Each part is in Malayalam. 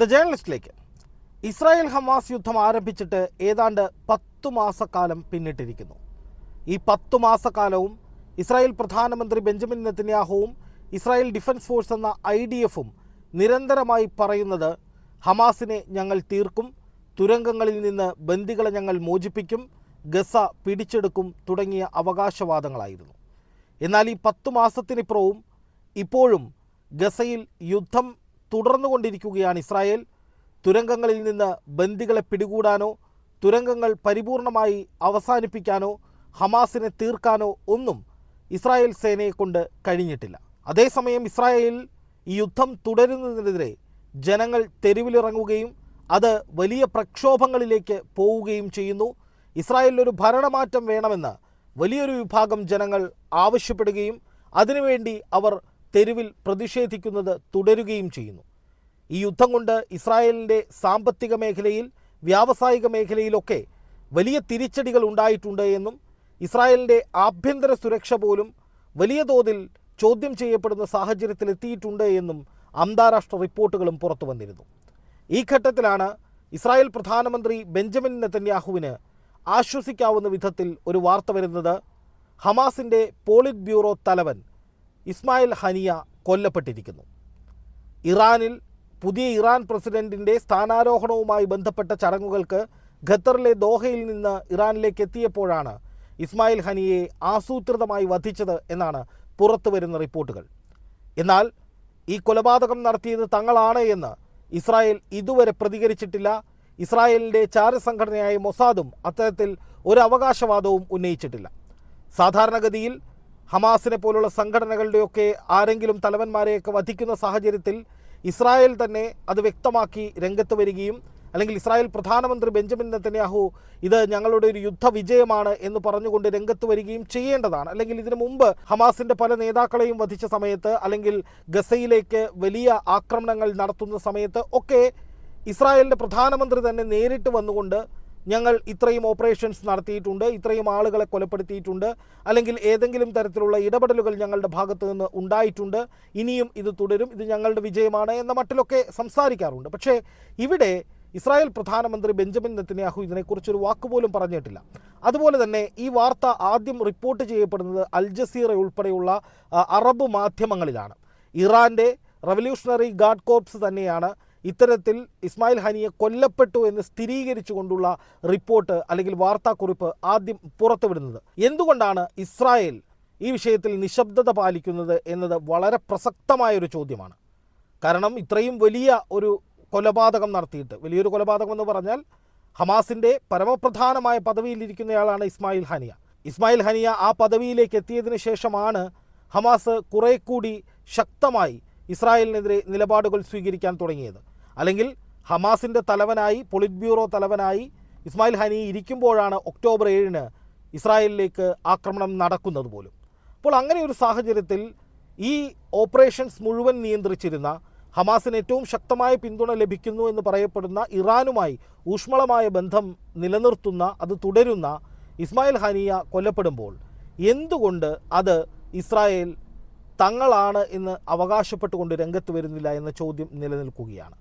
ദ ജേർണലിസ്റ്റിലേക്ക് ഇസ്രായേൽ ഹമാസ് യുദ്ധം ആരംഭിച്ചിട്ട് ഏതാണ്ട് പത്തു മാസക്കാലം പിന്നിട്ടിരിക്കുന്നു. ഈ പത്തു മാസക്കാലവും ഇസ്രായേൽ പ്രധാനമന്ത്രി ബെഞ്ചമിൻ നെത്തന്യാഹുവും ഇസ്രായേൽ ഡിഫൻസ് ഫോഴ്സ് എന്ന ഐ ഡി എഫും നിരന്തരമായി പറയുന്നത് ഹമാസിനെ ഞങ്ങൾ തീർക്കും തുരങ്കങ്ങളിൽ നിന്ന് ബന്ദികളെ ഞങ്ങൾ മോചിപ്പിക്കും ഗസ പിടിച്ചെടുക്കും തുടങ്ങിയ അവകാശവാദങ്ങളായിരുന്നു. എന്നാൽ ഈ പത്തു മാസത്തിനിപ്പുറവും ഇപ്പോഴും ഗസയിൽ യുദ്ധം തുടർന്നുകൊണ്ടിരിക്കുകയാണ് ഇസ്രായേൽ. തുരങ്കങ്ങളിൽ നിന്ന് ബന്ദികളെ പിടികൂടാനോ തുരങ്കങ്ങൾ പരിപൂർണമായി അവസാനിപ്പിക്കാനോ ഹമാസിനെ തീർക്കാനോ ഒന്നും ഇസ്രായേൽ സേനയെ കൊണ്ട് കഴിഞ്ഞിട്ടില്ല. അതേസമയം ഇസ്രായേലിൽ ഈ യുദ്ധം തുടരുന്നതിനെതിരെ ജനങ്ങൾ തെരുവിലിറങ്ങുകയും അത് വലിയ പ്രക്ഷോഭങ്ങളിലേക്ക് പോവുകയും ചെയ്യുന്നു. ഇസ്രായേലിലൊരു ഭരണമാറ്റം വേണമെന്ന് വലിയൊരു വിഭാഗം ജനങ്ങൾ ആവശ്യപ്പെടുകയും അതിനുവേണ്ടി അവർ തെരുവിൽ പ്രതിഷേധിക്കുന്നത് തുടരുകയും ചെയ്യുന്നു. ഈ യുദ്ധം കൊണ്ട് ഇസ്രായേലിന്റെ സാമ്പത്തിക മേഖലയിൽ വ്യാവസായിക മേഖലയിലൊക്കെ വലിയ തിരിച്ചടികൾ ഉണ്ടായിട്ടുണ്ട് എന്നും ഇസ്രായേലിന്റെ ആഭ്യന്തര സുരക്ഷ പോലും വലിയ തോതിൽ ചോദ്യം ചെയ്യപ്പെടുന്ന സാഹചര്യത്തിലെത്തിയിട്ടുണ്ട് എന്നും അന്താരാഷ്ട്ര റിപ്പോർട്ടുകളും പുറത്തു വന്നിരുന്നു. ഈ ഘട്ടത്തിലാണ് ഇസ്രായേൽ പ്രധാനമന്ത്രി ബെഞ്ചമിൻ നെതന്യാഹുവിന് ആശ്വസിക്കാവുന്ന വിധത്തിൽ ഒരു വാർത്ത വരുന്നത്. ഹമാസിന്റെ പോളിറ്റ് ബ്യൂറോ തലവൻ ഇസ്മായിൽ ഹനിയ കൊല്ലപ്പെട്ടിരിക്കുന്നു. ഇറാനിൽ പുതിയ ഇറാൻ പ്രസിഡന്റിന്റെ സ്ഥാനാരോഹണവുമായി ബന്ധപ്പെട്ട ചടങ്ങുകൾക്ക് ഖത്തറിലെ ദോഹയിൽ നിന്ന് ഇറാനിലേക്ക് എത്തിയപ്പോഴാണ് ഇസ്മായിൽ ഹനിയെ ആസൂത്രിതമായി വധിച്ചത് എന്നാണ് പുറത്തു വരുന്ന റിപ്പോർട്ടുകൾ. എന്നാൽ ഈ കൊലപാതകം നടത്തിയത് തങ്ങളാണ് എന്ന് ഇസ്രായേൽ ഇതുവരെ പ്രതികരിച്ചിട്ടില്ല. ഇസ്രായേലിന്റെ ചാരസംഘടനയായ മൊസാദും അത്തരത്തിൽ ഒരു അവകാശവാദവും ഉന്നയിച്ചിട്ടില്ല. സാധാരണഗതിയിൽ ഹമാസിനെ പോലുള്ള സംഘടനകളുടെയൊക്കെ ആരെങ്കിലും തലവന്മാരെയൊക്കെ വധിക്കുന്ന സാഹചര്യത്തിൽ ഇസ്രായേൽ തന്നെ അത് വ്യക്തമാക്കി രംഗത്ത് വരികയും അല്ലെങ്കിൽ ഇസ്രായേൽ പ്രധാനമന്ത്രി ബെഞ്ചമിൻ നെത്തന്യാഹു ഇത് ഞങ്ങളുടെ ഒരു യുദ്ധ വിജയമാണ് എന്ന് പറഞ്ഞുകൊണ്ട് രംഗത്ത് വരികയും ചെയ്യേണ്ടതാണ്. അല്ലെങ്കിൽ ഇതിനു മുമ്പ് ഹമാസിന്റെ പല നേതാക്കളെയും വധിച്ച സമയത്ത് അല്ലെങ്കിൽ ഗസയിലേക്ക് വലിയ ആക്രമണങ്ങൾ നടത്തുന്ന സമയത്ത് ഒക്കെ ഇസ്രായേലിന്റെ പ്രധാനമന്ത്രി തന്നെ നേരിട്ട് വന്നുകൊണ്ട് ഞങ്ങൾ ഇത്രയും ഓപ്പറേഷൻസ് നടത്തിയിട്ടുണ്ട് ഇത്രയും ആളുകളെ കൊലപ്പെടുത്തിയിട്ടുണ്ട് അല്ലെങ്കിൽ ഏതെങ്കിലും തരത്തിലുള്ള ഇടപെടലുകൾ ഞങ്ങളുടെ ഭാഗത്തു നിന്ന് ഉണ്ടായിട്ടുണ്ട് ഇനിയും ഇത് തുടരും ഇത് ഞങ്ങളുടെ വിജയമാണ് എന്ന മട്ടിലൊക്കെ സംസാരിക്കാറുണ്ട്. പക്ഷേ ഇവിടെ ഇസ്രായേൽ പ്രധാനമന്ത്രി ബെഞ്ചമിൻ നെത്തന്യാഹു ഇതിനെക്കുറിച്ചൊരു വാക്കുപോലും പറഞ്ഞിട്ടില്ല. അതുപോലെ തന്നെ ഈ വാർത്ത ആദ്യം റിപ്പോർട്ട് ചെയ്യപ്പെടുന്നത് അൽ ജസീറ ഉൾപ്പെടെയുള്ള അറബ് മാധ്യമങ്ങളിലാണ്. ഇറാന്റെ റവല്യൂഷണറി ഗാർഡ് കോർപ്സ് തന്നെയാണ് ഇത്തരത്തിൽ ഇസ്മായിൽ ഹനിയെ കൊല്ലപ്പെട്ടു എന്ന് സ്ഥിരീകരിച്ചുകൊണ്ടുള്ള റിപ്പോർട്ട് അല്ലെങ്കിൽ വാർത്താക്കുറിപ്പ് ആദ്യം പുറത്തുവിടുന്നത്. എന്തുകൊണ്ടാണ് ഇസ്രായേൽ ഈ വിഷയത്തിൽ നിശബ്ദത പാലിക്കുന്നത് എന്നത് വളരെ പ്രസക്തമായ ഒരു ചോദ്യമാണ്. കാരണം ഇത്രയും വലിയ ഒരു കൊലപാതകം നടത്തിയിട്ട് വലിയൊരു കൊലപാതകം എന്ന് പറഞ്ഞാൽ ഹമാസിന്റെ പരമപ്രധാനമായ പദവിയിലിരിക്കുന്നയാളാണ് ഇസ്മായിൽ ഹനിയ. ഇസ്മായിൽ ഹനിയ ആ പദവിയിലേക്ക് എത്തിയതിനു ശേഷമാണ് ഹമാസ് കുറെ കൂടി ശക്തമായി ഇസ്രായേലിനെതിരെ നിലപാടുകൾ സ്വീകരിക്കാൻ തുടങ്ങിയത്. അല്ലെങ്കിൽ ഹമാസിന്റെ തലവനായി പൊളിറ്റ് ബ്യൂറോ തലവനായി ഇസ്മായിൽ ഹനി ഇരിക്കുമ്പോഴാണ് ഒക്ടോബർ ഏഴിന് ഇസ്രായേലിലേക്ക് ആക്രമണം നടക്കുന്നത് പോലും. അപ്പോൾ അങ്ങനെ ഒരു സാഹചര്യത്തിൽ ഈ ഓപ്പറേഷൻസ് മുഴുവൻ നിയന്ത്രിച്ചിരുന്ന ഹമാസിന് ഏറ്റവും ശക്തമായ പിന്തുണ ലഭിക്കുന്നു എന്ന് പറയപ്പെടുന്ന ഇറാനുമായി ഊഷ്മളമായ ബന്ധം നിലനിർത്തുന്ന അത് തുടരുന്ന ഇസ്മായിൽ ഹനിയ കൊല്ലപ്പെടുമ്പോൾ എന്തുകൊണ്ട് അത് ഇസ്രായേൽ തങ്ങളാണ് എന്ന് അവകാശപ്പെട്ടുകൊണ്ട് രംഗത്ത് വരുന്നില്ല എന്ന ചോദ്യം നിലനിൽക്കുകയാണ്.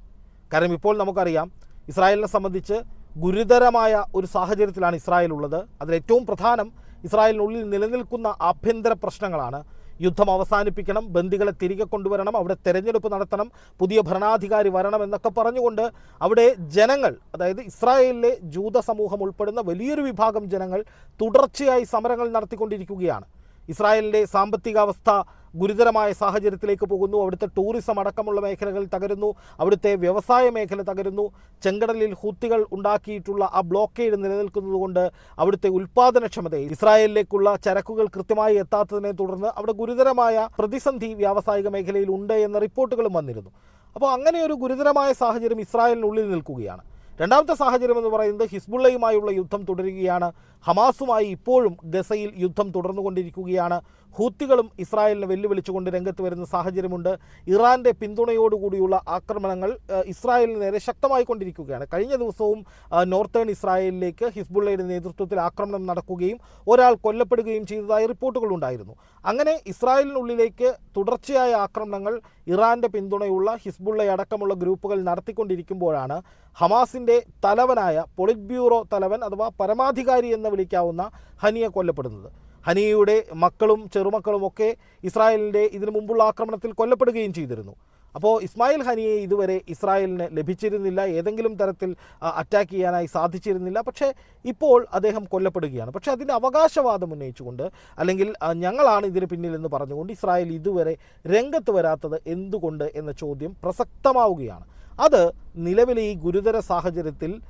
കാരണം ഇപ്പോൾ നമുക്കറിയാം ഇസ്രായേലിനെ സംബന്ധിച്ച് ഗുരുതരമായ ഒരു സാഹചര്യത്തിലാണ് ഇസ്രായേൽ ഉള്ളത് അതിലേറ്റവും പ്രധാനം ഇസ്രായേലിനുള്ളിൽ നിലനിൽക്കുന്ന ആഭ്യന്തര പ്രശ്നങ്ങളാണ്. യുദ്ധം അവസാനിപ്പിക്കണം ബന്ദികളെ തിരികെ കൊണ്ടുവരണം അവിടെ തെരഞ്ഞെടുപ്പ് നടത്തണം പുതിയ ഭരണാധികാരി വരണം എന്നൊക്കെ പറഞ്ഞുകൊണ്ട് അവിടെ ജനങ്ങൾ അതായത് ഇസ്രായേലിലെ ജൂത സമൂഹം ഉൾപ്പെടുന്ന വലിയൊരു വിഭാഗം ജനങ്ങൾ തുടർച്ചയായി സമരങ്ങൾ നടത്തിക്കൊണ്ടിരിക്കുകയാണ്. ഇസ്രായേലിന്റെ സാമ്പത്തികാവസ്ഥ ഗുരുതരമായ സാഹചര്യത്തിലേക്ക് പോകുന്നു. അവിടുത്തെ ടൂറിസം അടക്കമുള്ള മേഖലകൾ തകരുന്നു. അവിടുത്തെ വ്യവസായ മേഖല തകരുന്നു. ചെങ്കടലിൽ ഹൂത്തികൾ ഉണ്ടാക്കിയിട്ടുള്ള ആ ബ്ലോക്കേഡ് നിലനിൽക്കുന്നതുകൊണ്ട് അവിടുത്തെ ഉൽപ്പാദനക്ഷമതയെ ഇസ്രായേലിലേക്കുള്ള ചരക്കുകൾ കൃത്യമായി എത്താത്തതിനെ തുടർന്ന് അവിടെ ഗുരുതരമായ പ്രതിസന്ധി വ്യാവസായിക മേഖലയിൽ ഉണ്ട് എന്ന റിപ്പോർട്ടുകളും വന്നിരുന്നു. അപ്പോൾ അങ്ങനെ ഒരു ഗുരുതരമായ സാഹചര്യം ഇസ്രായേലിനുള്ളിൽ നിൽക്കുകയാണ്. രണ്ടാമത്തെ സാഹചര്യം എന്ന് പറയുന്നത് ഹിസ്ബുള്ളയുമായുള്ള യുദ്ധം തുടരുകയാണ്. ഹമാസുമായി ഇപ്പോഴും ഗസയിൽ യുദ്ധം തുടർന്നുകൊണ്ടിരിക്കുകയാണ്. ഹൂത്തികളും ഇസ്രായേലിനെ വെല്ലുവിളിച്ചുകൊണ്ട് രംഗത്ത് വരുന്ന സാഹചര്യമുണ്ട്. ഇറാന്റെ പിന്തുണയോടുകൂടിയുള്ള ആക്രമണങ്ങൾ ഇസ്രായേലിന് നേരെ ശക്തമായിക്കൊണ്ടിരിക്കുകയാണ്. കഴിഞ്ഞ ദിവസവും നോർത്തേൺ ഇസ്രായേലിലേക്ക് ഹിസ്ബുള്ളയുടെ നേതൃത്വത്തിൽ ആക്രമണം നടക്കുകയും ഒരാൾ കൊല്ലപ്പെടുകയും ചെയ്തതായി റിപ്പോർട്ടുകൾ ഉണ്ടായിരുന്നു. അങ്ങനെ ഇസ്രായേലിനുള്ളിലേക്ക് തുടർച്ചയായ ആക്രമണങ്ങൾ ഇറാന്റെ പിന്തുണയുള്ള ഹിസ്ബുള്ളയടക്കമുള്ള ഗ്രൂപ്പുകൾ നടത്തിക്കൊണ്ടിരിക്കുമ്പോഴാണ് ഹമാസിന്റെ തലവനായ പൊളിറ്റ് ബ്യൂറോ തലവൻ അഥവാ പരമാധികാരി എന്ന് വിളിക്കാവുന്ന ഹനിയെ കൊല്ലപ്പെടുന്നത്. ഹനിയയുടെ മക്കളും ചെറുമക്കളും ഒക്കെ ഇസ്രായേലിന്റെ ഇതിനു മുമ്പുള്ള ആക്രമണത്തിൽ കൊല്ലപ്പെടുകയും ചെയ്തിരുന്നു. അപ്പോൾ ഇസ്മായിൽ ഹനിയെ ഇതുവരെ ഇസ്രായേലിന് ലഭിച്ചിരുന്നില്ല. ഏതെങ്കിലും തരത്തിൽ അറ്റാക്ക് ചെയ്യാനായി സാധിച്ചിരുന്നില്ല. പക്ഷേ ഇപ്പോൾ അദ്ദേഹം കൊല്ലപ്പെടുകയാണ്. പക്ഷേ അതിന്റെ അവകാശവാദം ഉന്നയിച്ചുകൊണ്ട് അല്ലെങ്കിൽ ഞങ്ങളാണ് ഇതിന് പിന്നിലെന്ന് പറഞ്ഞുകൊണ്ട് ഇസ്രായേൽ ഇതുവരെ രംഗത്ത് വരാത്തത് എന്തുകൊണ്ട് എന്ന ചോദ്യം പ്രസക്തമാവുകയാണ്. അത് നിലവിലെ ഈ ഗുരുതര സാഹചര്യത്തിൽ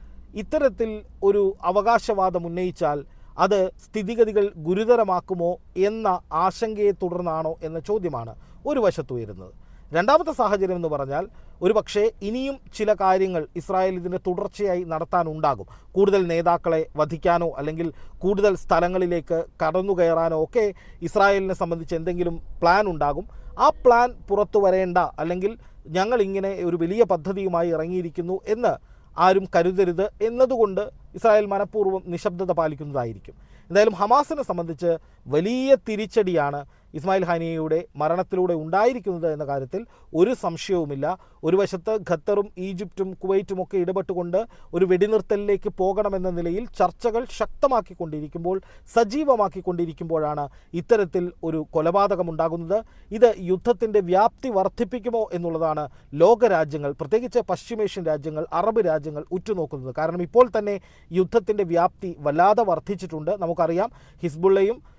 ഇത്തരത്തിൽ ഒരു അവകാശവാദം ഉന്നയിച്ചാൽ അത് സ്ഥിതിഗതികൾ ഗുരുതരമാക്കുമോ എന്ന ആശങ്കയെ തുടർന്നാണോ എന്ന ചോദ്യമാണ് ഒരു വശത്ത് ഉയരുന്നത്. രണ്ടാമത്തെ സാഹചര്യം എന്ന് പറഞ്ഞാൽ ഒരു പക്ഷേ ഇനിയും ചില കാര്യങ്ങൾ ഇസ്രായേൽ ഇതിന് തുടർച്ചയായി നടത്താനുണ്ടാകും. കൂടുതൽ നേതാക്കളെ വധിക്കാനോ അല്ലെങ്കിൽ കൂടുതൽ സ്ഥലങ്ങളിലേക്ക് കടന്നു കയറാനോ ഒക്കെ ഇസ്രായേലിനെ സംബന്ധിച്ച് എന്തെങ്കിലും പ്ലാൻ ഉണ്ടാകും. ആ പ്ലാൻ പുറത്തു വരേണ്ട അല്ലെങ്കിൽ ഞങ്ങൾ ഇങ്ങനെ ഒരു വലിയ പദ്ധതിയുമായി ഇറങ്ങിയിരിക്കുന്നു എന്ന് ആരും കരുതരുത് എന്നതുകൊണ്ട് ഇസ്രായേൽ മനഃപൂർവം നിശബ്ദത പാലിക്കുന്നതായിരിക്കും. എന്തായാലും ഹമാസിനെ സംബന്ധിച്ച് വലിയ തിരിച്ചടിയാണ് ഇസ്മായിൽ ഹാനിയയുടെ മരണത്തിലൂടെ ഉണ്ടായിരിക്കുന്നത് എന്ന കാര്യത്തിൽ ഒരു സംശയവുമില്ല. ഒരു വശത്ത് ഖത്തറും ഈജിപ്തും കുവൈറ്റും ഒക്കെ ഇടപെട്ടുകൊണ്ട് ഒരു വെടിനിർത്തലിലേക്ക് പോകണമെന്ന നിലയിൽ ചർച്ചകൾ ശക്തമാക്കിക്കൊണ്ടിരിക്കുമ്പോൾ സജീവമാക്കിക്കൊണ്ടിരിക്കുമ്പോഴാണ് ഇത്തരത്തിൽ ഒരു കൊലപാതകം ഉണ്ടാകുന്നത് ഇത് യുദ്ധത്തിന്റെ വ്യാപ്തി വർദ്ധിപ്പിക്കുമോ എന്നുള്ളതാണ് ലോകരാജ്യങ്ങൾ പ്രത്യേകിച്ച് പശ്ചിമേഷ്യൻ രാജ്യങ്ങൾ അറബ് രാജ്യങ്ങൾ ഉറ്റുനോക്കുന്നത്. കാരണം ഇപ്പോൾ തന്നെ യുദ്ധത്തിന്റെ വ്യാപ്തി വല്ലാതെ വർദ്ധിച്ചിട്ടുണ്ട്. നമുക്കറിയാം ഹിസ്ബുള്ളയും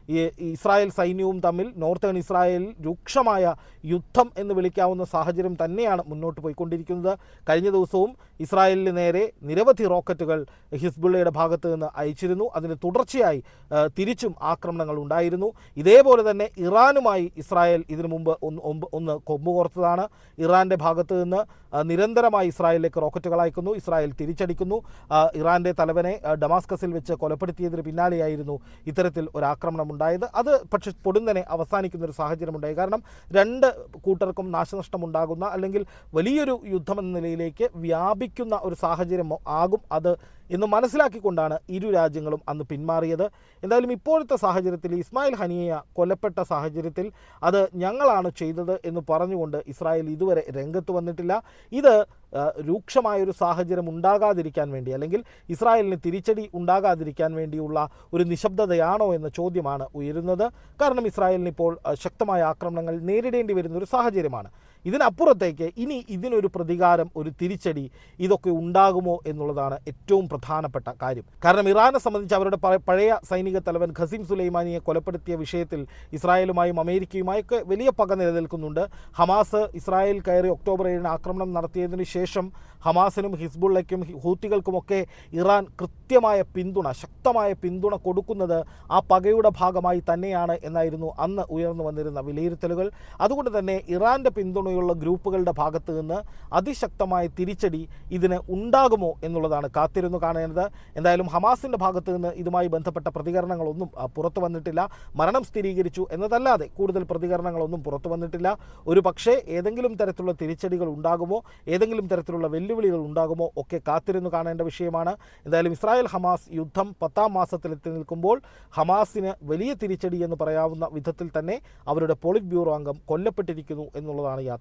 ഇസ്രായേൽ സൈന്യവും തമ്മിൽ നോർത്തേൺ ഇസ്രായേലിൽ രൂക്ഷമായ യുദ്ധം എന്ന് വിളിക്കാവുന്ന സാഹചര്യം തന്നെയാണ് മുന്നോട്ട് പോയിക്കൊണ്ടിരിക്കുന്നത്. കഴിഞ്ഞ ദിവസവും ഇസ്രായേലിന് നേരെ നിരവധി റോക്കറ്റുകൾ ഹിസ്ബുള്ളയുടെ ഭാഗത്ത് നിന്ന് അയച്ചിരുന്നു. അതിന് തുടർച്ചയായി തിരിച്ചും ആക്രമണങ്ങൾ ഉണ്ടായിരുന്നു. ഇതേപോലെ തന്നെ ഇറാനുമായി ഇസ്രായേൽ ഇതിനു മുമ്പ് ഒന്ന് ഒന്ന് കൊമ്പുകോർത്തതാണ്. ഇറാന്റെ ഭാഗത്ത് നിന്ന് നിരന്തരമായി ഇസ്രായേലിലേക്ക് റോക്കറ്റുകൾ അയക്കുന്നു. ഇസ്രായേൽ തിരിച്ചടിക്കുന്നു. ഇറാന്റെ തലവനെ ഡമാസ്കസിൽ വെച്ച് കൊലപ്പെടുത്തിയതിന് പിന്നാലെയായിരുന്നു ഇത്തരത്തിൽ ഒരു ആക്രമണം ഉണ്ടായത്. അത് പക്ഷെ പൊടുന്നനെ അവസാനിക്കുന്ന ഒരു സാഹചര്യമുണ്ടായി. കാരണം രണ്ട് കൂട്ടർക്കും നാശനഷ്ടം ഉണ്ടാകുന്ന അല്ലെങ്കിൽ വലിയൊരു യുദ്ധം എന്ന നിലയിലേക്ക് വ്യാപിക്കുന്ന ഒരു സാഹചര്യം ആകും അത് എന്ന് മനസ്സിലാക്കിക്കൊണ്ടാണ് ഇരു രാജ്യങ്ങളും അന്ന് പിന്മാറിയത്. എന്തായാലും ഇപ്പോഴത്തെ സാഹചര്യത്തിൽ ഇസ്മായിൽ ഹനിയ കൊല്ലപ്പെട്ട സാഹചര്യത്തിൽ അത് ഞങ്ങളാണ് ചെയ്തത് എന്ന് പറഞ്ഞുകൊണ്ട് ഇസ്രായേൽ ഇതുവരെ രംഗത്ത് വന്നിട്ടില്ല. ഇത് രൂക്ഷമായൊരു സാഹചര്യം ഉണ്ടാകാതിരിക്കാൻ വേണ്ടി അല്ലെങ്കിൽ ഇസ്രായേലിന് തിരിച്ചടി ഉണ്ടാകാതിരിക്കാൻ വേണ്ടിയുള്ള ഒരു നിശബ്ദതയാണോ എന്ന ചോദ്യമാണ് ഉയരുന്നത്. കാരണം ഇസ്രായേലിന് ഇപ്പോൾ ശക്തമായ ആക്രമണങ്ങൾ നേരിടേണ്ടി വരുന്ന ഒരു സാഹചര്യമാണ്. ഇതിനപ്പുറത്തേക്ക് ഇനി ഇതിനൊരു പ്രതികാരം ഒരു തിരിച്ചടി ഇതൊക്കെ ഉണ്ടാകുമോ എന്നുള്ളതാണ് ഏറ്റവും പ്രധാനപ്പെട്ട കാര്യം. കാരണം ഇറാനെ സംബന്ധിച്ച് അവരുടെ പഴയ സൈനിക തലവൻ ഖസീം സുലൈമാനിയെ കൊലപ്പെടുത്തിയ വിഷയത്തിൽ ഇസ്രായേലുമായും അമേരിക്കയുമായൊക്കെ വലിയ പക നിലനിൽക്കുന്നുണ്ട്. ഹമാസ് ഇസ്രായേൽ കയറി ഒക്ടോബർ ഏഴിന് ആക്രമണം നടത്തിയതിനു ശേഷം ഹമാസിനും ഹിസ്ബുള്ളയ്ക്കും ഹൂത്തികൾക്കുമൊക്കെ ഇറാൻ കൃത്യമായ പിന്തുണ ശക്തമായ പിന്തുണ കൊടുക്കുന്നത് ആ പകയുടെ ഭാഗമായി തന്നെയാണ് എന്നായിരുന്നു അന്ന് ഉയർന്നു വന്നിരുന്ന വിലയിരുത്തലുകൾ. അതുകൊണ്ട് തന്നെ ഇറാന്റെ പിന്തുണയുള്ള ഗ്രൂപ്പുകളുടെ ഭാഗത്ത് നിന്ന് അതിശക്തമായ തിരിച്ചടി ഇതിന് ഉണ്ടാകുമോ എന്നുള്ളതാണ് കാത്തിരുന്നു കാണേണ്ടത്. എന്തായാലും ഹമാസിന്റെ ഭാഗത്ത് നിന്ന് ഇതുമായി ബന്ധപ്പെട്ട പ്രതികരണങ്ങളൊന്നും പുറത്തു വന്നിട്ടില്ല. മരണം സ്ഥിരീകരിച്ചു എന്നതല്ലാതെ കൂടുതൽ പ്രതികരണങ്ങളൊന്നും പുറത്തു വന്നിട്ടില്ല. ഒരു പക്ഷേ ഏതെങ്കിലും തരത്തിലുള്ള തിരിച്ചടികൾ ഉണ്ടാകുമോ ഏതെങ്കിലും തരത്തിലുള്ള വെല്ലുവിളികൾ ഉണ്ടാകുമോ ഒക്കെ കാത്തിരുന്നു കാണേണ്ട വിഷയമാണ്. എന്തായാലും ഇസ്രായേൽ ഹമാസ് യുദ്ധം പത്താം മാസത്തിലെത്തി നിൽക്കുമ്പോൾ ഹമാസിന് വലിയ തിരിച്ചടി എന്ന് പറയാവുന്ന വിധത്തിൽ തന്നെ അവരുടെ പോളിറ്റ് ബ്യൂറോ അംഗം കൊല്ലപ്പെട്ടിരിക്കുന്നു എന്നുള്ളതാണ് യാത്ര.